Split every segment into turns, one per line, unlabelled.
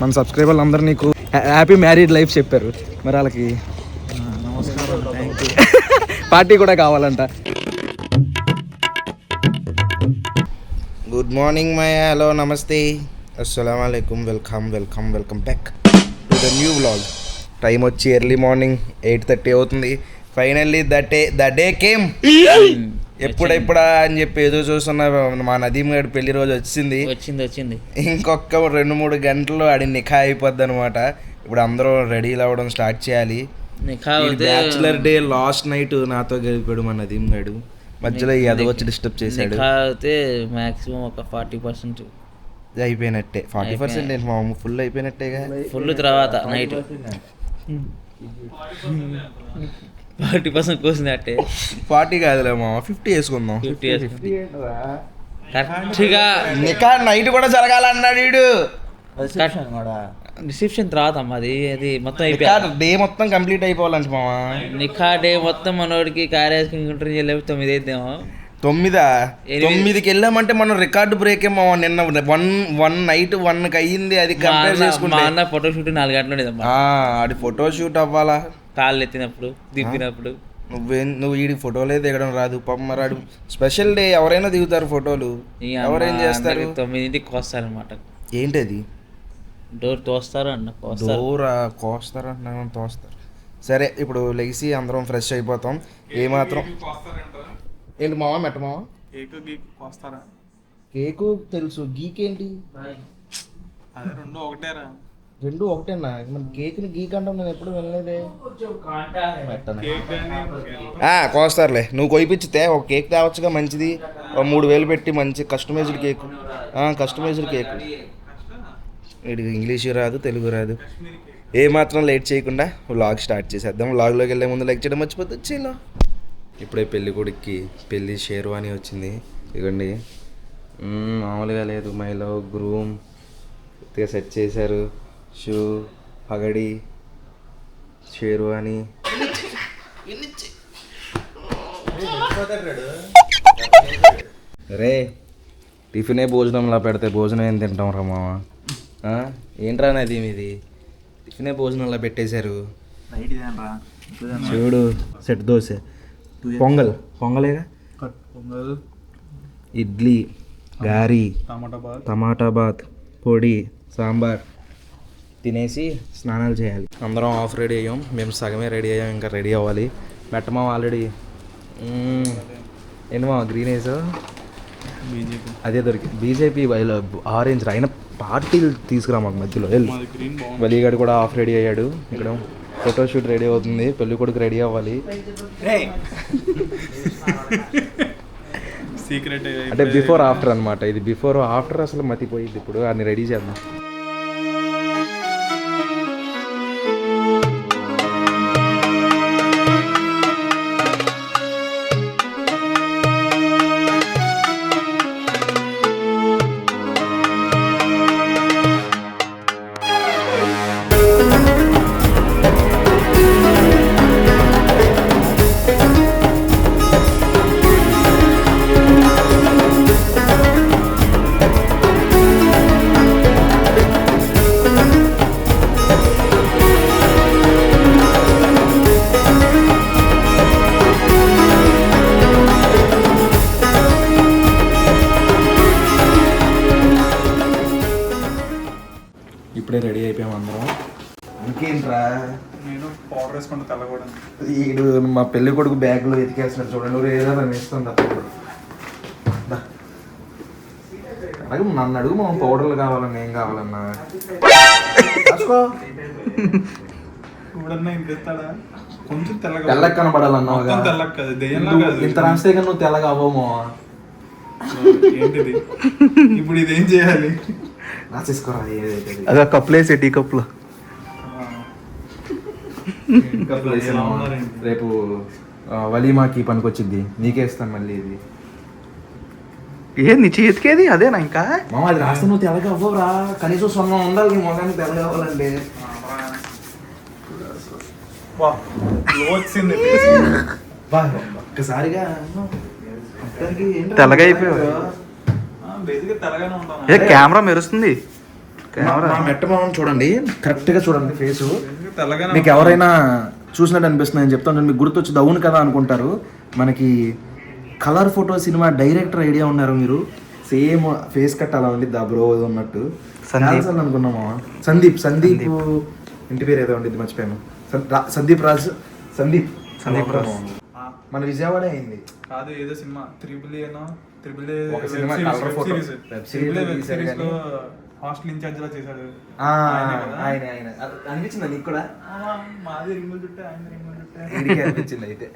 మన సబ్స్క్రైబర్లు అందరూ నీకు హ్యాపీ మ్యారీడ్ లైఫ్ చెప్పారు. మరి వాళ్ళకి పార్టీ కూడా కావాలంట.
గుడ్ మార్నింగ్ మై హలో నమస్తే అస్సలం అయికం welcome welcome welcome back to the new vlog time వచ్చి ఎర్లీ మార్నింగ్ ఎయిట్ థర్టీ అవుతుంది. Finally the day the day came ఎప్పుడెప్పుడా అని చెప్పి ఎదురు చూస్తున్న మా నదీం గడి పెళ్ళి రోజు వచ్చింది.
వచ్చింది వచ్చింది.
ఇంకొక రెండు మూడు గంటలు ఆడి నిఖా అయిపోద్ది అనమాట ఇప్పుడు అందరూ రెడీ అవ్వడం స్టార్ట్ చేయాలి. బ్యాచులర్ డే లాస్ట్ నైట్ నాతో గడిపాడు మా నదీం గడు. మధ్యలో ఈ ఎదవ వచ్చి డిస్టర్బ్ చేశాడు.
నిఖా అయితే మాక్సిమం ఒక ఫార్టీ పర్సెంట్.
ఇది అయిపోయినట్టే. ఫార్టీ పర్సెంట్ ఏంటి మా ఫుల్ అయిపోయినట్టేగా.
ఫుల్ తర్వాత నైట్. ఫార్టీ పర్సెంట్ కోసింది అట్టే.
ఫార్టీ కాదులే మా ఫిఫ్టీ వేసుకుందాం.
ఫిఫ్టీ కరెక్ట్గా
నికా నైట్ కూడా జరగాలన్నాడు వీడు.
రిసెప్షన్ తర్వాత అమ్మ అది అది మొత్తం అయిపోయా.
డే మొత్తం కంప్లీట్ అయిపోవాలంట మావా
నిఖా డే మొత్తం మనోడికి కార్ వేసుకుంటారు లేకపోతే తొమ్మిది అయితేమో
తొమ్మిదా. తొమ్మిదికి వెళ్ళామంటే మనం రికార్డు బ్రేక్ ఏమో నిన్న వన్ వన్ నైట్ వన్కి అయ్యింది అది కంపేర్ చేసుకుంటే.
అన్న ఫోటో షూట్ నాలుగు గంటలు ఉండేదమ్మా
ఆ, ఆడి ఫోటో షూట్ అవ్వాలా?
కాళ్ళు ఎత్తినప్పుడు దిప్పినప్పుడు
నువ్వేం నువ్వు వీడి ఫోటోలే దిగడం రాదు. పాపం మరి ఆడు స్పెషల్ డే ఎవరైనా దిగుతారు ఫోటోలు.
ఈ
ఎవరేం చేస్తారు?
తొమ్మిదింటికి కోస్తారనమాట
ఏంటది?
డోర్ తోస్తారు అన్న కోస్తారు.
దూరా కోస్తారు అంటున్నాను తోస్తారు? సరే ఇప్పుడు లెగిసి అందరం ఫ్రెష్ అయిపోతాం. ఏమాత్రం. ఏంటి మావా మెట్ట మావా?
కేక్ గీక్ వస్తారా
కేకు తెలుసు. గీక్ ఏంటి
అదే రెండు ఒకటేరా.
రెండు ఒకటేనా? మన కేక్ని గీక్ అంటాం నేను ఎప్పుడు వినలేదే. ఆ, కోస్తారులే. నువ్వు కొయిపించితే ఒక కేక్ తేవచ్చుగా మంచిది. ఒక మూడు వేలు పెట్టి మంచి కస్టమైజ్డ్ కేక్. Customized cake. వీడికి ఇంగ్లీష్ రాదు తెలుగు రాదు. ఏ మాత్రం లేట్ చేయకుండా వ్లాగ్ స్టార్ట్ చేసేద్దాం. వ్లాగ్లోకి వెళ్ళే ముందు లైక్ చేయడం మర్చిపోతే వచ్చేలా ఇప్పుడే పెళ్ళి కొడుక్కి పెళ్ళి షేర్వాణి వచ్చింది. ఇదిగోండి మామూలుగా లేదు. మైలో గ్రూమ్ కొద్దిగా సెట్ చేశారు. షూ పగడి షేర్వాణి. రే టిఫినే భోజనంలా పెడితే భోజనం ఏం తింటాం రా మామ? ఆ? ఏంట్రా నది మీది? టిఫినే భోజనంలా పెట్టేశారు. చూడు సెట్ దోశ. పొంగల్. పొంగలేగా?
పొంగల్.
ఇడ్లీ గారి
టమాటా బాత్.
టమాటా బాత్ పొడి సాంబార్. తినేసి స్నానాలు చేయాలి. అందరం ఆఫ్ రెడీ అయ్యాం. మేము సగమే రెడీ అయ్యాం. ఇంకా రెడీ అవ్వాలి. మెట్టమా ఆల్రెడీ? ఏంటి మా గ్రీన్ వేస్
బీజేపీ.
అదే దొరికింది బీజేపీ ఆరెంజ్ అయిన పార్టీలు తీసుకురా మాకు మధ్యలో. వలీగాడు కూడా ఆఫ్ రెడీ అయ్యాడు. ఇక్కడ ఫోటోషూట్ రెడీ అవుతుంది. పెళ్ళి కొడుకు రెడీ అవ్వాలి.
సీక్రెట్
అంటే బిఫోర్ ఆఫ్టర్ అన్నమాట. ఇది బిఫోర్ ఆఫ్టర్ అసలు మతిపోయింది ఇప్పుడు. అన్ని రెడీ చేద్దాం. పెళ్ళి కొడుకు బ్యాగ్లో ఎతికేస్తున్నాడు చూడండి. ఊరు ఏదో నన్ను ఇస్తాను తప్ప అడుగు నన్ను అడుగు మా పౌడర్లు కావాలన్నా ఏం కావాలన్నా.
కొంచెం తెల్లగా
తెల్లగా కనబడాలన్నావు ఇంత రాస్తే కానీ నువ్వు తెల్లగా అవ్వమో
ఏంటిది? ఇప్పుడు ఇది ఏం చేయాలి?
రాసేసుకోరా అది.
అదే కప్పులు.
రేపు వలీమాకి పనికొచ్చింది నీకే ఇస్తాను మళ్ళీ ఇది.
ఏంది చేతికేది? అదేనా ఇంకా?
మామ అది రాస్తే నువ్వు తెల్లగా అవ్వరా కనీసం సొంతం ఉండాలి నీ మొగానికి
వచ్చింది
బా, ఒక్కసారిగా
అయిపోయావు.
ఉంటాను.
ఏ కెమెరా మెరుస్తుంది?
మా- మెట్ట మామని చూడండి. కరెక్ట్గా చూడండి ఫేసు మీకు ఎవరైనా చూసినట్టు అనిపిస్తుంది నేను చెప్తాను మీకు గుర్తొచ్చి అవును కదా అనుకుంటారు. మనకి colour photo cinema director idea ఉన్నారు మీరు. సేమ్ ఫేస్ కట్ అలా ఉండిద్ది ఆ బ్రో ఉన్నట్టు. సందీప్. అనుకున్నామా సందీప్ సందీప్. ఇంటి పేరు ఏదో ఉండిద్ది మర్చిపోయాను. సందీప్ రాజ్ సందీప్. సందీప్ రాజ్. మన విజయవాడ అయింది.
కాదు ఏదో సినిమా. త్రిబుల్ ఏనో త్రిబుల్
series లో
వెబ్ సిరీస్. హాస్టల్ ఇన్ఛార్జ్ లా చేశాడు ఆయనే?
ఆయన అనిపించిందా నీకు కూడా?
మాది రింగులు చుట్టే ఆయన రింగులు చుట్టే.
అనిపించింది అయితే.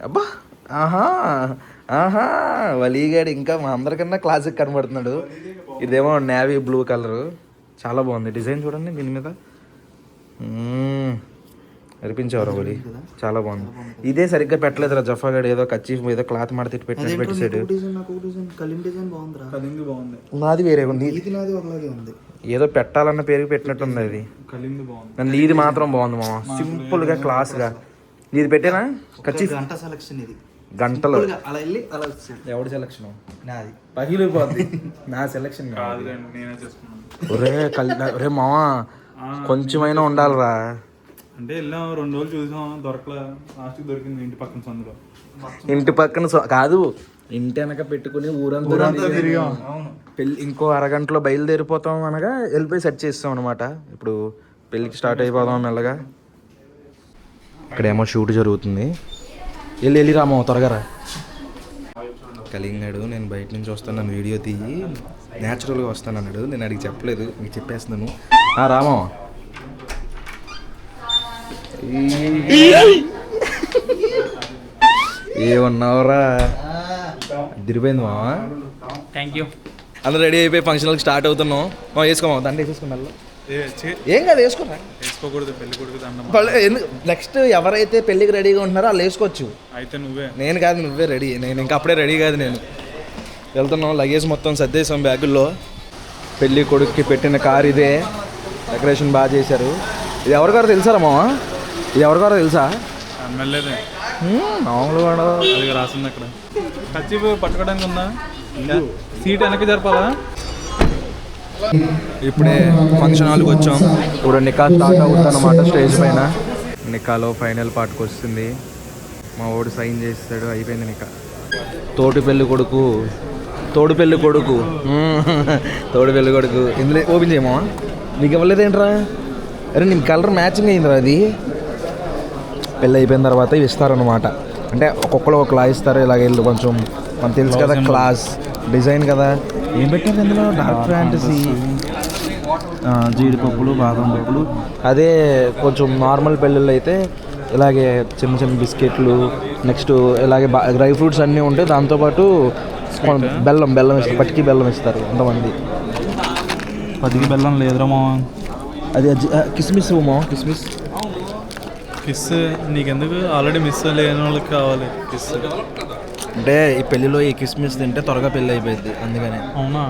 అబ్బా! ఆహా! ఆహా! వలీగాడు ఇంకా మా అందరికన్నా క్లాసిక్ కనబడుతున్నాడు. ఇదేమో నేవీ బ్లూ కలర్. చాలా బాగుంది. డిజైన్ చూడండి దీని మీద. మ్మ్. అనిపించేవారు వలి చాలా బాగుంది. ఇదే సరిగ్గా పెట్టలేదురా జఫాగాడు ఏదో కచ్చి ఏదో క్లాత్ మడత పెట్టి పెట్టేసాడు
కలింది బాగుంది.
నాది వేరే ఉంది.
ఉంది.
ఏదో పెట్టాలన్న పేరు పెట్టినట్టుంది అది.
కలింది బాగుంది.
నన్ను నీది మాత్రం బాగుంది మామ. సింపుల్గా క్లాస్గా. నీది పెట్టేనా? కచ్చి
గంట సెలక్షన్ ఇది.
గంటలు.
అలా వెళ్ళి అలా
ఎవడి సెలక్షన్
నాది.
పగిలిపోద్ది. నా సెలక్షన్
కాదు నేనే చేసుకున్నాను.
ఒరే కల్ ఒరే మావా కొంచెమైనా ఉండాలిరా.
అంటే వెళ్ళాం రెండు రోజులు చూసాం దొరకలే లాస్ట్ దొరికింది ఇంటి పక్కన సందులో.
ఇంటి పక్కన సో- కాదు ఇంటి వెనక పెట్టుకుని ఊరంతా తిరిగాం. పెళ్ళి ఇంకో అరగంటలో బయలుదేరిపోతాం అనగా వెళ్ళిపోయి సెట్ చేస్తాం అనమాట ఇప్పుడు పెళ్ళికి స్టార్ట్ అయిపోదాం మెల్లగా. ఇక్కడేమో షూట్ జరుగుతుంది. వెళ్ళి వెళ్ళి రామో త్వరగా రా. కలింగాడు నేను బయట నుంచి వస్తాను నన్ను వీడియో తీయి. న్యాచురల్గా వస్తాను అన్నాడు. నేను అడిగి చెప్పలేదు మీకు చెప్పేస్తున్నాను. ఆ రామో. ఏమన్నావురా? తిరిపోయింది మావా
థ్యాంక్ యూ
అందరూ రెడీ అయిపోయి ఫంక్షన్కి స్టార్ట్ అవుతున్నాం. మా వేసుకోమా దండ వేసేసుకున్నా
ఏ
కాదు వేసుకోరా?
వేసుకోకూడదు పెళ్ళి కొడుకు దండం
నెక్స్ట్ ఎవరైతే పెళ్ళికి రెడీగా ఉంటున్నారో వాళ్ళు వేసుకోవచ్చు.
అయితే నువ్వే.
నేను కాదు నువ్వే రెడీ నేను ఇంకా అప్పుడే రెడీ కాదు నేను. వెళ్తున్నాం లగేజ్ మొత్తం సర్దేశాం బ్యాగుల్లో. పెళ్ళి కొడుక్కి పెట్టిన కార్ ఇదే. డెకరేషన్ బాగా చేశారు. ఇది ఎవరికారో తెలుసారా మామ? ఇది ఎవరికారో తెలుసా?
ఎమ్మెల్యేదే
మామూలు
అది రాసింది అక్కడ. పట్టుకోవడానికి ఉందా? సీట్ వెనక్కి జరపాలా?
ఇప్పుడే ఫంక్షన్ హాల్కి వచ్చాం. ఇప్పుడు నికా స్టార్ట్ అవుతుంది అనమాట స్టేజ్ పైన. నికాలో ఫైనల్ పార్ట్కి వస్తుంది. మా ఓడు సైన్ చేస్తాడు అయిపోయింది నికా. తోటి పెళ్ళి కొడుకు తోడు పెళ్ళి కొడుకు. తోడు పెళ్ళి కొడుకు. ఇందులో ఓపెన్ చేయమా? నీకు ఇవ్వలేదేంట్రా? అరే నీకు కలర్ మ్యాచింగ్ అయిందిరా అది. పెళ్ళి అయిపోయిన తర్వాత ఇవి ఇస్తారనమాట అంటే ఒక్కొక్కరు ఒకలా ఇస్తారు ఇలాగ వీళ్ళు కొంచెం మనకు తెలుసు కదా క్లాస్ డిజైన్ కదా. ఏం పెట్టారు ఇందులో? డార్క్ ఫ్యాంటసీ జీడిపప్పులు బాదం పప్పులు. అదే కొంచెం నార్మల్ పెళ్ళిళ్ళు అయితే ఇలాగే చిన్న చిన్న బిస్కెట్లు నెక్స్ట్ ఇలాగే డ్రై ఫ్రూట్స్ అన్నీ ఉంటాయి దాంతోపాటు బెల్లం బెల్లం ఇస్తారు పట్టికి బెల్లం ఇస్తారు కొంతమంది.
పదికి బెల్లం లేదురా
అది కిస్మిస్ మా కిస్మిస్?
కిస్ నీకెందుకు? ఆల్రెడీ మిస్ లేని వాళ్ళకి కావాలి. కిస్
అంటే ఈ పెళ్ళిలో ఈ కిస్మిస్ తింటే త్వరగా పెళ్ళి అయిపోయింది అందుకనే.
అవునా?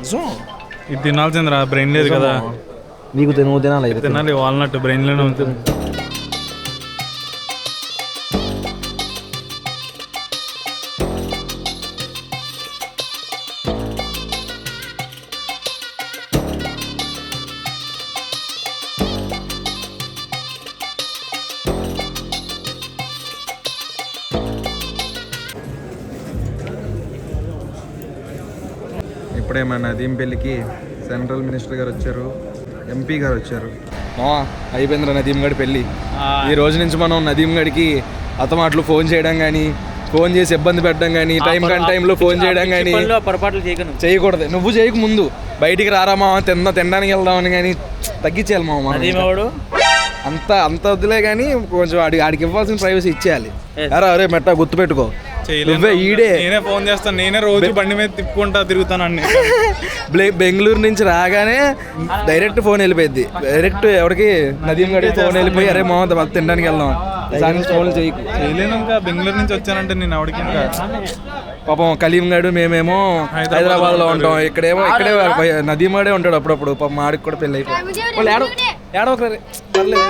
నిజం.
ఇది తినాల్సిందిరా బ్రెయిన్ లేదు కదా.
నీకు తిను తినాలి.
తినాలి వాల్నట్ బ్రెయిన్లోనే ఉంటుంది.
ఇప్పుడే మన పెళ్ళికి సెంట్రల్ మినిస్టర్ గారు వచ్చారు ఎంపీ గారు వచ్చారు.
అయిపోయిందిరా నదీం గడి పెళ్ళి ఈ రోజు నుంచి మనం నదీం గడికి అతమాట్లు ఫోన్ చేయడం కానీ ఫోన్ చేసి ఇబ్బంది పెట్టడం కానీ టైం కానీ టైంలో ఫోన్ చేయడం కానీ
పొరపాట్లు చేయకను.
చేయకూడదు. నువ్వు చేయకు ముందు. బయటికి రారా మామ తిందా తినడానికి వెళ్దామని కానీ తగ్గించేయాలి మామ అంత అంత వద్దులే కానీ కొంచెం ఆడికి ఆడికి ఇవ్వాల్సిన ప్రైవసీ ఇచ్చేయాలి. అరే అరే మెట్ట గుర్తుపెట్టుకో. ఈడే.
నేనే ఫోన్ చేస్తాను నేనే రోజు బండి మీద తిప్పుకుంటా తిరుగుతాను అన్ని.
బ్లే- బెంగళూరు నుంచి రాగానే డైరెక్ట్ ఫోన్ వెళ్ళిపోయింది డైరెక్ట్ ఎవరికి నదీం గడికి ఫోన్ వెళ్ళిపోయి అరే మామ తినడానికి వెళ్దాం. దాని ఫోన్ చేయకు.
చేయలేను ఇంకా బెంగళూరు నుంచి వచ్చానంటే నేను ఎవరికి ఇంకా?
పాపం కలీం గడు మేమేమో హైదరాబాద్లో ఉంటాం. ఇక్కడేమో ఇక్కడే నదీం గడే ఉంటాడు అప్పుడప్పుడు. పాపం ఆడికి కూడా పెళ్ళి అయిపోయింది. వాళ్ళు ఏడో ఏడో ఒకరు పర్లేదు.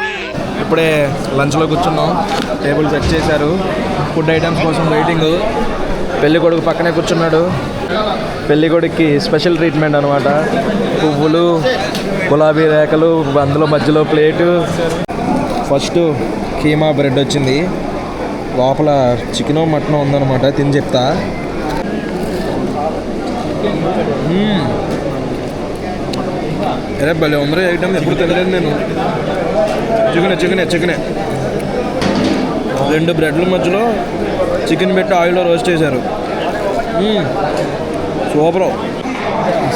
ఇప్పుడే లంచ్లో కూర్చున్నాం. టేబుల్ సెట్ చేశారు. ఫుడ్ ఐటమ్స్ కోసం వెయిటింగ్. పెళ్ళి కొడుకు పక్కనే కూర్చున్నాడు. పెళ్ళి కొడుక్కి స్పెషల్ ట్రీట్మెంట్ అనమాట పువ్వులు గులాబీ రేఖలు అందులో మధ్యలో ప్లేటు. ఫస్ట్ కీమా బ్రెడ్ వచ్చింది. లోపల చికెన్ మటన్ ఉందన్నమాట. తిని చెప్తా. మ్మ్. అరే భలే ఉందరే ఐటమ్. ఎప్పుడు తినలేదు నేను. చికెనే చికెనే చికెనే. రెండు బ్రెడ్ల మధ్యలో చికెన్ పెట్టి ఆయిల్లో రోస్ట్ చేశారు. సూపర్.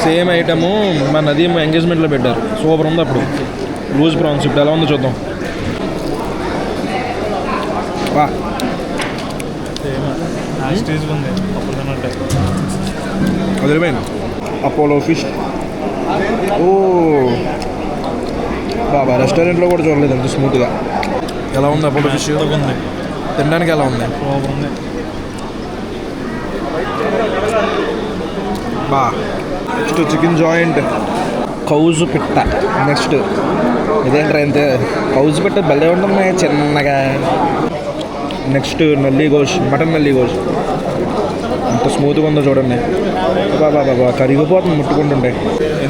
సేమ్ ఐటము మా నది ఎంగేజ్మెంట్లో పెట్టారు. సూపర్ ఉంది అప్పుడు. లూజ్ ప్రాన్స్ ఇప్పుడు ఎలా ఉందో చూద్దాం. వా. వదిలిపోయింది అపోలో ఫిష్. ఓ. బాబా రెస్టారెంట్లో కూడా చూడలేదు అంత స్మూత్గా. ఎలా ఉంది అపోలో ఫిష్
ఉంది
తినడానికి ఎలా ఉంది? బా. Next chicken joint. కౌజు పిట్ట. నెక్స్ట్ ఇదేంటారు అంతే కౌజు పిట్ట భలే ఉంటుంది చిన్నగా. Next nalli gosht mutton nalli gosht. ఎంత స్మూత్గా ఉందో చూడండి. బాబా బాబా కరిగిపోతుంది ముట్టుకుంటుంటే.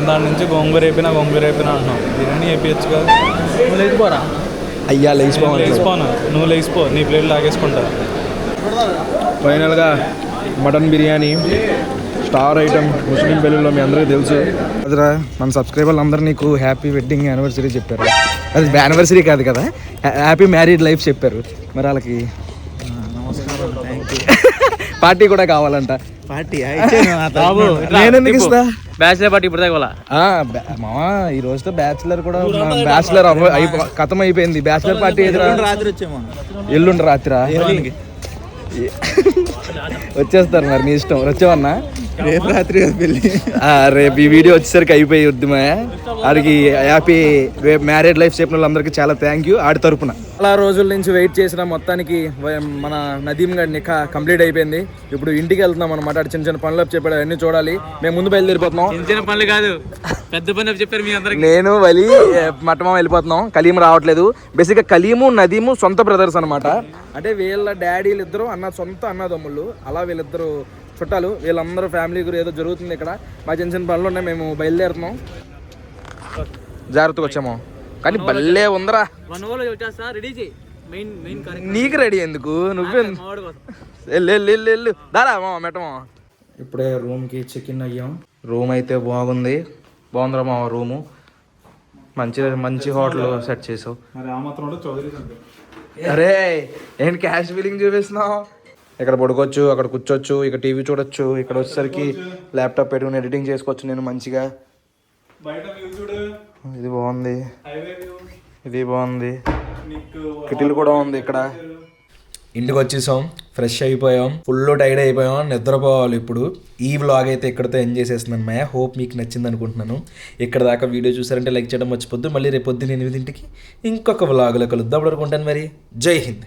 ఇందాటి నుంచి గోంగూర అయిపోయినా గోంగూర అయిపోయినా అంటున్నావు బిర్యానీ వేపించచ్చు కదా. నువ్వు లేచిపోరా?
అయ్యా లేచిపోవాలి
లేచిపోను. నువ్వు లేచిపో. నీ ప్లేట్ లాగేసుకుంటా.
ఫైనల్గా mutton biryani star item Muslim పెళ్ళిలో మీ అందరికీ తెలుసు. అదిరా మన సబ్స్క్రైబర్లు అందరూ నీకు హ్యాపీ వెడ్డింగ్ యానివర్సరీ చెప్పారు. అది యానివర్సరీ కాదు కదా హ్యాపీ మ్యారీడ్ లైఫ్ చెప్పారు. మరి వాళ్ళకి పార్టీ కూడా కావాలంట.
పార్టీ
బాబు
నేను ఎందుకు ఇస్తా?
బ్యాచిలర్ పార్టీ ఇప్పుడు దాకా
మావా ఈ రోజుతో బ్యాచులర్ కూడా బ్యాచులర్ అయిపో కథం అయిపోయింది. బ్యాచులర్ పార్టీ ఎదురా
రాత్రి వచ్చేమో
ఎల్లుండి రాత్రా? వచ్చేస్తారు మరి నీ ఇష్టం. వచ్చావన్నా?
రేపు రాత్రి పెళ్ళి.
రేపు ఈ వీడియో వచ్చేసరికి అయిపోయి వద్దుమా. ఆడికి హ్యాపీ మ్యారేడ్ లైఫ్ చెప్పిన వాళ్ళందరికీ చాలా థ్యాంక్ యూ. ఆడి తరపున. చాలా రోజుల నుంచి వెయిట్ చేసిన మొత్తానికి మన నదీం గడి నిఖా కంప్లీట్ అయిపోయింది. ఇప్పుడు ఇంటికి వెళ్తున్నాం అనమాట చిన్న చిన్న పనులు చెప్పాడు అన్ని చూడాలి. మేము ముందు బయలుదేరిపోతున్నాం.
చిన్న చిన్న పనులు కాదు. పెద్ద పని చెప్పారు మీ అందరికి.
నేను వలి మట్టమా వెళ్ళిపోతున్నాం. కలీం రావట్లేదు. బేసిక్గా కలీము నదీము సొంత బ్రదర్స్ అనమాట అంటే వీళ్ళ డాడీలు ఇద్దరు అన్న సొంత అన్నదమ్ముళ్ళు అలా వీళ్ళిద్దరు చుట్టాలు. వీళ్ళందరూ ఫ్యామిలీ గురి ఏదో జరుగుతుంది ఇక్కడ. మా చిన్న చిన్న పనులు ఉన్నాయి మేము బయలుదేరుతున్నాం. జాగ్రత్తగా వచ్చాము. కానీ భలే ఉందరా. నీకు రెడీ ఎందుకు? నువ్వే వెళ్ళు దారా మామ మెట్టమా ఇప్పుడే రూమ్కి చెక్ ఇన్ అయ్యాం. రూమ్ అయితే బాగుంది. బాగుందిరా మామ రూము. మంచి మంచి హోటల్ సెట్ చేసావు.
మరి ఆ మాత్రం కూడా చౌదరి అంటే
అరే ఏంటి క్యాష్ ఫీలింగ్ చూపిస్తున్నావు? ఇక్కడ పడుకోవచ్చు అక్కడ కూర్చోవచ్చు ఇక్కడ టీవీ చూడొచ్చు ఇక్కడ వచ్చేసరికి ల్యాప్టాప్ పెట్టుకుని ఎడిటింగ్ చేసుకోవచ్చు నేను మంచిగా. ఇది బాగుంది. ఇది బాగుంది. కిటిల్ కూడా ఉంది ఇక్కడ. ఇంటికి వచ్చేసాం ఫ్రెష్ అయిపోయాం ఫుల్ టైర్డ్ అయిపోయాం నిద్రపోవాలి ఇప్పుడు. ఈ వ్లాగ్ అయితే ఇక్కడితో ఎంజాయ్ చేసేస్తున్నాను మాయ. హోప్ మీకు నచ్చింది అనుకుంటున్నాను. ఇక్కడ దాకా వీడియో చూసారంటే లైక్ చేయడం మర్చిపోద్దు. మళ్ళీ రేపు పొద్దున్న ఎనిమిదింటికి ఇంకొక వ్లాగ్లో కలుద్దాం అనుకుంటాను మరి. జై హింద్.